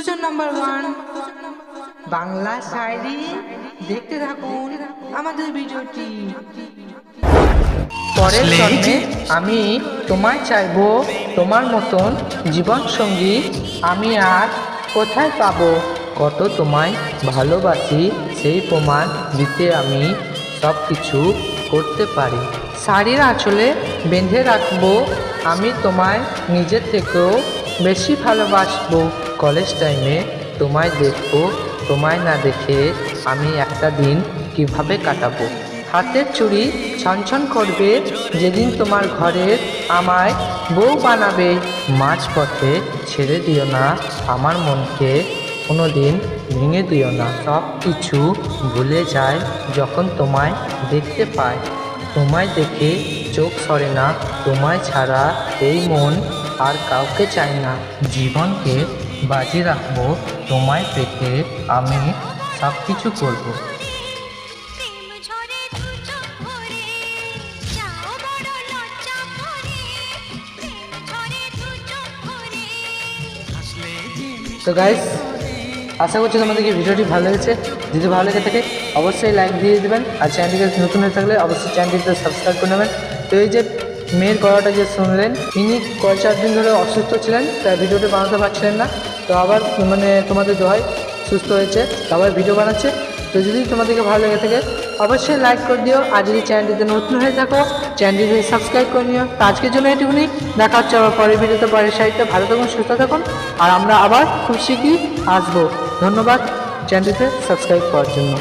দুজন number one Bangla শায়রি দেখতে থাকুন আমাদের ভিডিওটি। পরের জন্মে আমি তোমায় চাইব তোমার মতন জীবন সঙ্গী। আমি আর কোথায় পাবো? কত তোমায় ভালোবাসি সেই প্রমাণ দিতে আমি সব কিছু করতে পারি। শাড়ির আঁচলে বেঁধে রাখব আমি তোমায় নিজের থেকেও বেশি ভালোবাসবো। কলেজ টাইমে তোমায় দেখব, তোমায় না দেখে আমি একটা দিন কীভাবে কাটাবো। হাতের চুড়ি ছনছন করবে, যেদিন তোমার ঘরে আমায় বউ বানাবে। মাঝপথে ছেড়ে দিও না, আমার মনকে কোনো দিন ভেঙে দিও না। সব কিছু ভুলে যায় যখন তোমায় দেখতে পায়। তোমায় দেখে চোখ সরে না, তোমায় ছাড়া এই মন আর কাউকে চায় না। জীবনকে বাজি রাখব তোমায় পেতে আমি সব কিছু করব। তো গাইস আশা করছি তোমাদেরকে ভিডিওটি ভালো লেগেছে। যদি ভালো লেগে থাকে, অবশ্যই লাইক দিয়ে দেবেন। আর চ্যানেলটিকে নতুন হয়ে থাকলে, অবশ্যই চ্যানেলটিতে সাবস্ক্রাইব করে নেবেন। তো এই যে মেয়ের গলাটা যে শুনলেন, তিনি কয় চার দিন ধরে অসুস্থ ছিলেন, তাই ভিডিওটি বানাতে পারছিলেন না। তো আবার মানে তোমাদের দোহাই সুস্থ হয়েছে, আবার ভিডিও বানাচ্ছে। তো যদি তোমাদেরকে ভালো লেগে থাকে, অবশ্যই লাইক করে দিও। আর যদি চ্যানেলটিতে নতুন হয়ে থাকো চ্যানেলটিতে সাবস্ক্রাইব করে নিও। তো আজকের জন্য এটুকুনি। দেখা হচ্ছে আবার পরের ভিডিওতে পরের সাহিত্যে ভালো থাকুন, সুস্থ থাকুন। আর আমরা আবার খুব শিখি আসব। ধন্যবাদ চ্যানেলটিতে সাবস্ক্রাইব করার জন্য।